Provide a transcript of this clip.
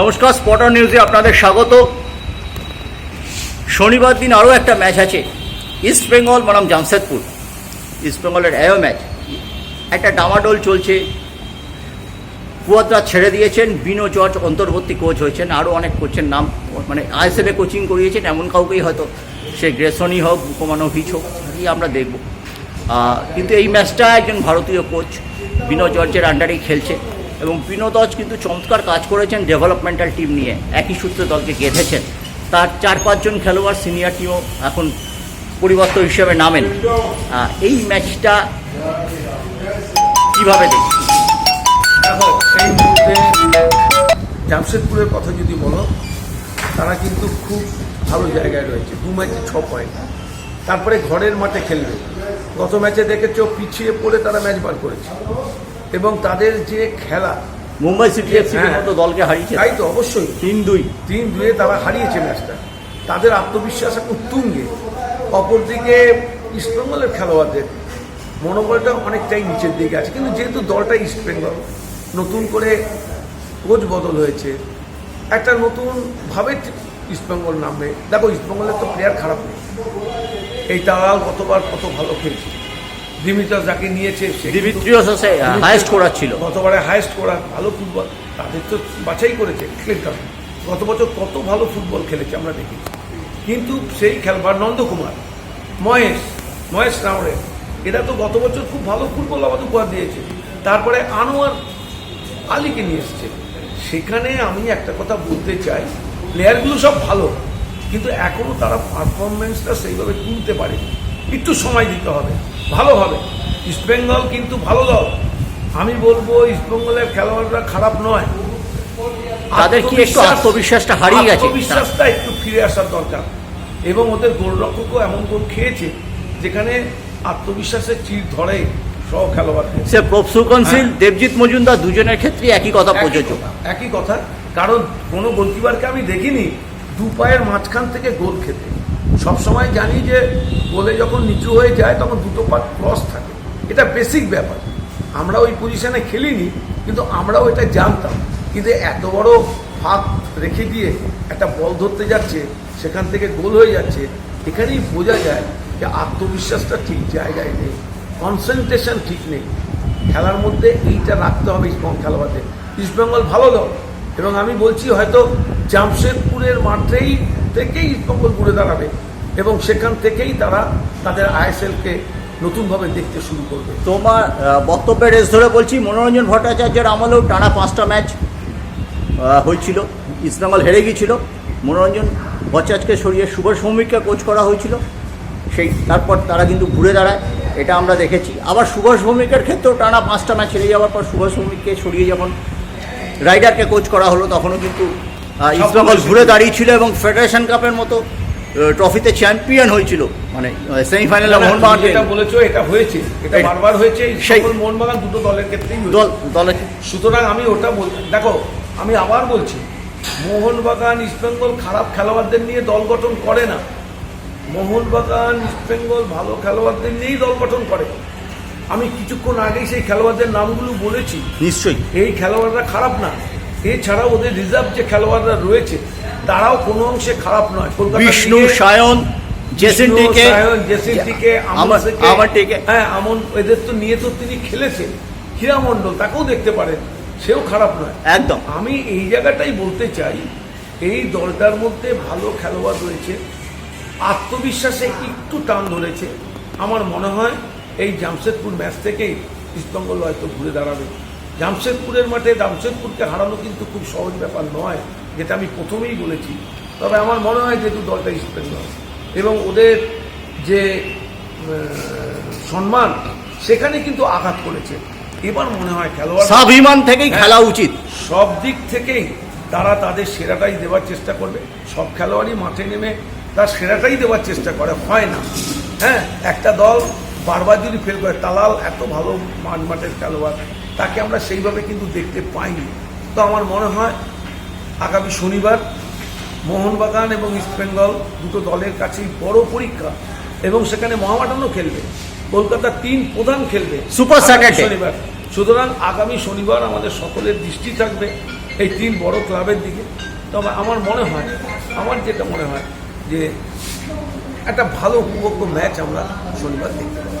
নমস্কার স্পটার নিউজে আপনাদের স্বাগত। শনিবার দিন আরও একটা ম্যাচ আছে ইস্ট বেঙ্গল বনাম জামশেদপুর। ইস্ট বেঙ্গলের এও ম্যাচ। একটা ডামাডোল চলছে। কুয়াদ্রা ছেড়ে দিয়েছেন, বিনো জর্জ অন্তর্বর্তী কোচ হয়েছেন, আরও অনেক কোচের নাম মানে আইএসএলে কোচিং করিয়েছেন, এমন কাউকেই হয়তো সে গ্রেসনই হোক বুকমানোভিচ হোক এই আমরা দেখব। কিন্তু এই ম্যাচটা একজন ভারতীয় কোচ বিনো জর্জের আন্ডারেই খেলছে। এবং বিনো জর্জ কিন্তু চমৎকার কাজ করেছেন ডেভেলপমেন্টাল টিম নিয়ে। একই সূত্রে দলকে গেঁথেছেন। তার চার পাঁচজন খেলোয়াড় সিনিয়র টিমও এখন পরিবর্তন হিসেবে নামেন। এই ম্যাচটা কীভাবে দেখি দেখো এই জামশেদপুরের কথা যদি বলো, তারা কিন্তু খুব ভালো জায়গায় রয়েছে। দু ম্যাচে ছ পয়েন্ট তারপরে ঘরের মাঠে খেলবে। গত ম্যাচে দেখেছ পিছিয়ে পড়ে তারা ম্যাচ বার করেছে। এবং তাদের যে খেলা মুম্বাই সিটি এফসির হ্যাঁ। মতো দলকে হারিয়েছে। তাই তো অবশ্যই। তিন দুই। তিন দুয়ে তারা হারিয়েছে ম্যাচটা। তাদের আত্মবিশ্বাস এখন তুঙ্গে অপরদিকে ইস্টবেঙ্গলের খেলোয়াড়দের মনোবলটা অনেকটাই নিচের দিকে আছে। কিন্তু যেহেতু দলটা ইস্টবেঙ্গল নতুন করে কোচ বদল হয়েছে একটা নতুনভাবে ইস্টবেঙ্গল নামবে। দেখো ইস্টবেঙ্গলের তো প্লেয়ার খারাপ নেই। এই তারাও গতবার কত ভালো খেলছে। দিমিতাস যাকে নিয়েছে সে কিন্তু- দিমিত্রিও সে হায়েস্ট করার ছিল। গতবারে হায়েস্ট করা ভালো ফুটবল তাদের তো বাছাই করেছে ক্লিনটন গত বছর কত ভালো ফুটবল খেলেছে আমরা দেখেছি। কিন্তু সেই খেলবার নন্দকুমার মহেশ মহেশ রাউড়ে এরা তো গত বছর খুব ভালো ফুটবল আমাদের উপহার দিয়েছে। তারপরে আনোয়ার আলীকে নিয়ে এসছে। সেখানে আমি একটা কথা বলতে চাই প্লেয়ারগুলো সব ভালো কিন্তু এখনও তারা পারফরমেন্সটা সেইভাবে তুলতে পারেনি। একটু সময় দিতে হবে। ভালো হবে। ইস্টবেঙ্গল কিন্তু ভালো দল। আমি বলব ইস্টবেঙ্গলের খেলোয়াড়রা খারাপ নয়। তাদের কি একটু আত্মবিশ্বাসটা হারিয়ে গেছে? আত্মবিশ্বাসটা একটু ফিরে আসার দরকার। এবং ওদের গোলরক্ষকও এমন গোল খেয়েছে যেখানে আত্মবিশ্বাসের চির ধরে সব খেলোয়াড়কে সে প্রফসুকনশীল হ্যাঁ। দেবজিৎ মজুমদার দুজনের ক্ষেত্রে একই কথা প্রযোজ্য। একই কথা। কারণ কোনো গোলকিপারকে আমি দেখিনি দু পায়ের মাঝখান থেকে গোল খেতে। সবসময় জানি যে গোলে যখন নিচু হয়ে যায় তখন দুটো পা ক্রস থাকে। এটা বেসিক ব্যাপার। আমরা ওই পজিশনে খেলিনি, কিন্তু আমরাও এটা জানতাম। কিন্তু এত বড় ফাঁক রেখে দিয়ে একটা বল ধরতে যাচ্ছে, সেখান থেকে গোল হয়ে যাচ্ছে, এখানেই বোঝা যায় যে আত্মবিশ্বাসটা ঠিক জায়গায় নেই কনসেন্ট্রেশন ঠিক নেই। খেলার মধ্যে এইটা রাখতে হবে ইস্টবেঙ্গল খেলোয়াড়দের। ইস্টবেঙ্গল ভালো দল, এবং আমি বলছি হয়তো জামশেদপুরের মাঠেই থেকেই ইস্টবেঙ্গল ঘুরে দাঁড়াবে। এবং সেখান থেকেই তারা তাদের আইএসএলকে নতুনভাবে দেখতে শুরু করবে। তোমার বক্তব্যের রেস ধরে বলছি মনোরঞ্জন ভট্টাচার্যের আমলেও টানা পাঁচটা ম্যাচ হয়েছিল। ইস্টবেঙ্গল হেরে গিয়েছিল। মনোরঞ্জন ভট্টাচার্যকে সরিয়ে শুভ সৌমিককে কোচ করা হয়েছিল। সেই তারপর তারা কিন্তু ঘুরে দাঁড়ায় এটা আমরা দেখেছি। আবার সুভাষ ভৌমিকের ক্ষেত্রেও টানা পাঁচটা ম্যাচ হেরে যাওয়ার পর সুভাষ ভৌমিককে সরিয়ে যখন রাইডারকে কোচ করা হলো তখনও কিন্তু ইস্টবেঙ্গল ঘুরে দাঁড়িয়েছিল এবং ফেডারেশন কাপের মতো ট্রফিতে চ্যাম্পিয়ন হয়েছিল। মানে সেমিফাইনালে মোহনবাগান যেটা বলেছ এটা হয়েছে। এটা বারবার হয়েছে সেই- মোহনবাগান দুটো দলের ক্ষেত্রেই দল দলে সুতরাং আমি ওটা বল দেখো আমি আবার বলছি মোহনবাগান ইস্টবেঙ্গল খারাপ খেলোয়াড়দের নিয়ে দল গঠন করে না। মোহনবাগান ইস্টবেঙ্গল ভালো খেলোয়াড়দের নিয়েই দল গঠন করে। আমি কিছুক্ষণ আগেই সেই খেলোয়াড়দের নামগুলো বলেছি। নিশ্চয়ই। এই খেলোয়াড়রা খারাপ না। এছাড়াও ওদের রিজার্ভ যে খেলোয়াড়রা রয়েছে তারাও কোনো অংশে খারাপ নয়। কলকাতা বিষ্ণু সায়ন জেসিন বিষ্ণু, টিকে সায়ন, জেসিন টিকে, আমন আমার থেকে- আমার টিকে হ্যাঁ আমন এদের তো নিয়ে তো তিনি খেলেছেন। হীরা মণ্ডল তাকেও দেখতে পারেন। সেও খারাপ নয়। একদম। আমি এই জায়গাটাই বলতে চাই এই দলটার মধ্যে ভালো খেলোয়াড় রয়েছে। আত্মবিশ্বাসে একটু টান ধরেছে। আমার মনে হয় এই জামশেদপুর ম্যাচ থেকেই ইস্টবেঙ্গল হয়তো ঘুরে দাঁড়াবে। জামশেদপুরের মাঠে জামশেদপুরকে হারানো কিন্তু খুব সহজ ব্যাপার নয় যেটা আমি প্রথমেই বলেছি। তবে আমার মনে হয় যেহেতু দলটা ইস্টবেঙ্গল এবং ওদের যে সম্মান সেখানে কিন্তু আঘাত করেছে। এবার মনে হয় খেলোয়াড় স্বাভিমান থেকেই হ্যাঁ। খেলা উচিত। সব দিক থেকেই তারা তাদের সেরাটাই দেওয়ার চেষ্টা করবে। সব খেলোয়াড়ই মাঠে নেমে তার সেরাটাই দেওয়ার চেষ্টা করে হয় না। হ্যাঁ একটা দল বারবার যদি ফেল করে তালাল এত ভালো মাঠ মাঠের খেলোয়াড়। তাকে আমরা সেইভাবে কিন্তু দেখতে পাইনি। তো আমার মনে হয় আগামী শনিবার মোহনবাগান এবং ইস্টবেঙ্গল দুটো দলের কাছেই বড় পরীক্ষা এবং সেখানে মহামাটানও খেলবে। কলকাতার তিন প্রধান খেলবে সুপার আগামী শনিবার। সুতরাং আগামী শনিবার আমাদের সকলের দৃষ্টি থাকবে এই তিন বড় ক্লাবের দিকে। তবে আমার মনে হয় আমার যেটা মনে হয় যে একটা ভালো উপভোগ্য ম্যাচ আমরা শনিবার দেখতে পাবো।